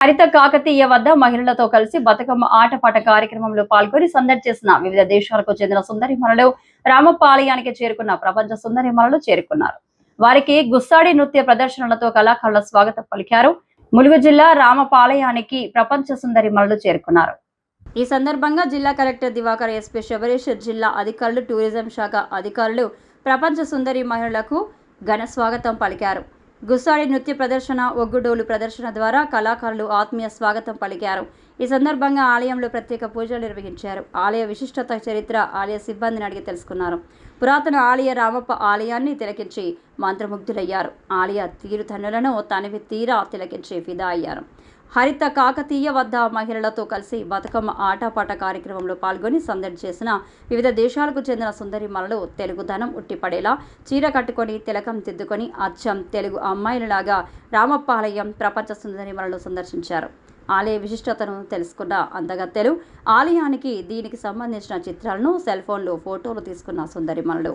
హరిత కాకతీయ వద్ద మహిళలతో కలిసి బతుకమ్మ ఆటపాట కార్యక్రమంలో పాల్గొని సందడి చేసిన వివిధ దేశాలకు చెందిన సుందరిమణులు రామపాలయానికి చేరుకున్న ప్రపంచ సుందరిమణులు చేరుకున్నారు. వారికి గుస్సాడి నృత్య ప్రదర్శనలతో కళాకారుల స్వాగతం పలికారు. ములుగు జిల్లా రామపాలయానికి ప్రపంచ సుందరిమణులు చేరుకున్నారు. ఈ సందర్భంగా జిల్లా కలెక్టర్ దివాకర్ ఎస్పీ శబరేశ్వర్ జిల్లా అధికారులు టూరిజం శాఖ అధికారులు ప్రపంచ సుందరి మహిళలకు ఘన స్వాగతం పలికారు. గుస్సాడి నృత్య ప్రదర్శన ఒగ్గుడోలు ప్రదర్శన ద్వారా కళాకారులు ఆత్మీయ స్వాగతం పలికారు. ఈ సందర్భంగా ఆలయంలో ప్రత్యేక పూజలు నిర్వహించారు. ఆలయ విశిష్టత చరిత్ర ఆలయ సిబ్బందిని అడిగి తెలుసుకున్నారు. పురాతన ఆలయ రామప్ప ఆలయాన్ని తిలకించి మంత్రముగ్ధులయ్యారు. ఆలయ తీరుతన్నులను తనివి తీరా తిలకించి ఫిదా అయ్యారు. హరిత కాకతీయ వద్ద మహిళలతో కలిసి బతుకమ్మ ఆటపాట కార్యక్రమంలో పాల్గొని సందడి చేసిన వివిధ దేశాలకు చెందిన సుందరిమలలు తెలుగుదనం ఉట్టిపడేలా చీర కట్టుకొని తిలకం దిద్దుకొని అచ్చం తెలుగు అమ్మాయిలలాగా రామప్పాలయం ప్రపంచ సుందరిమలలు సందర్శించారు. ఆలయ విశిష్టతను తెలుసుకున్న అందగత్తెలు ఆలయానికి దీనికి సంబంధించిన చిత్రాలను సెల్ ఫోన్లో ఫోటోలు తీసుకున్న సుందరిమణులు